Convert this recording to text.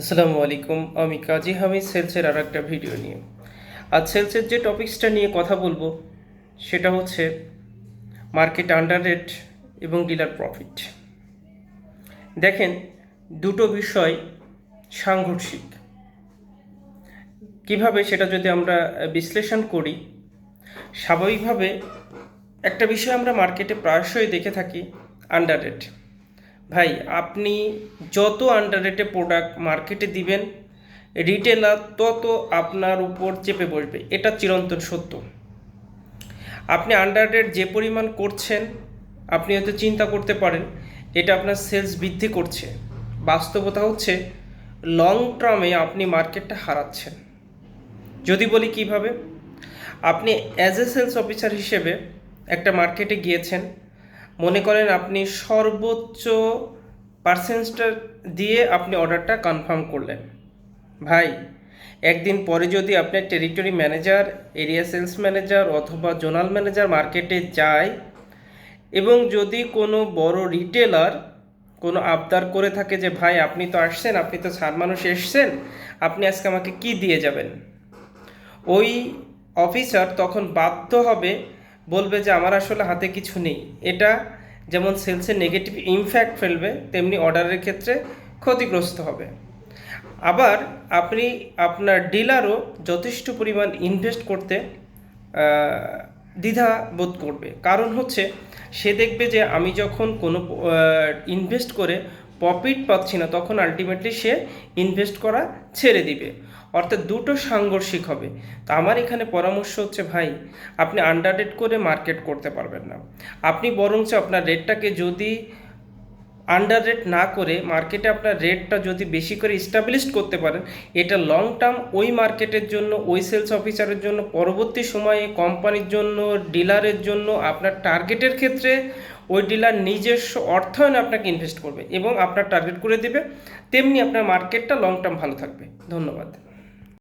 আসসালামু আলাইকুম, আমি কাজী হামিদ সেলসের আর একটা ভিডিও নিয়ে। আজ সেলসের যে টপিক্সটা নিয়ে কথা বলব, সেটা হচ্ছে মার্কেট আন্ডার রেট এবং ডিলার প্রফিট। দেখেন, দুটো বিষয় সাংঘর্ষিক। কীভাবে সেটা যদি আমরা বিশ্লেষণ করি, স্বাভাবিকভাবে একটা বিষয় আমরা মার্কেটে প্রায়শই দেখে থাকি, আন্ডার রেট। ভাই, আপনি যত আন্ডার রেটে প্রোডাক্ট মার্কেটে দিবেন রিটেলার তত আপনার উপর চেপে বসবে। এটা চিরন্তন সত্য। আপনি আন্ডার রেট যে পরিমাণ করছেন, আপনি হয়তো চিন্তা করতে পারেন, এটা আপনার সেলস বৃদ্ধি করছে। বাস্তবতা হচ্ছে লং টার্মে আপনি মার্কেটটা হারাচ্ছেন। যদি বলি কীভাবে? আপনি অ্যাজ এ সেলস অফিসার হিসেবে একটা মার্কেটে গিয়েছেন মনে করেন আপনি সর্বোচ্চ পার্সেন্টটা দিয়ে আপনি অর্ডারটা কনফার্ম করলেন। ভাই, একদিন পরে যদি আপনার territory manager area sales manager অথবা জোনাল ম্যানেজার মার্কেটে যায় এবং যদি কোনো বড় রিটেলার কোনো আবদার করে থাকে যে, ভাই, আপনি তো আসছেন, আপনি তো সার মানুষ এসছেন, আপনি আজকে আমাকে কি দিয়ে যাবেন? ওই অফিসার তখন বাধ্য হবে বলবে যে আমার আসলে হাতে কিছু নেই। এটা যেমন সেলসে নেগেটিভ ইমফ্যাক্ট ফেলবে, তেমনি অর্ডারের ক্ষেত্রে ক্ষতিগ্রস্ত হবে। আবার আপনি আপনার ডিলারও যথেষ্ট পরিমাণ ইনভেস্ট করতে দ্বিধা বোধ করবে। কারণ হচ্ছে, সে দেখবে যে আমি যখন কোনো ইনভেস্ট করে প্রফিট পাচ্ছি না, তখন আলটিমেটলি সে ইনভেস্ট করা ছেড়ে দিবে। অর্থাৎ দুটো সাংঘর্ষিক হবে। তা আমার এখানে পরামর্শ হচ্ছে, ভাই, আপনি আন্ডার রেট করে মার্কেট করতে পারবেন না। আপনি বরঞ্চ আপনার রেটটাকে যদি আন্ডার রেট না করে মার্কেটে আপনার রেটটা যদি বেশি করে স্টাবলিশড করতে পারেন, এটা লং টার্ম ওই মার্কেটের জন্য, ওই সেলস অফিসারের জন্য, পরবর্তী সময়ে কোম্পানির জন্য ডিলারের জন্য, আপনার টার্গেটের ক্ষেত্রে ওই ডিলার নিজস্ব অর্থায়নে আপনাকে ইনভেস্ট করবে এবং আপনার টার্গেট করে দেবে, তেমনি আপনার মার্কেটটা লং টার্ম ভালো থাকবে। ধন্যবাদ।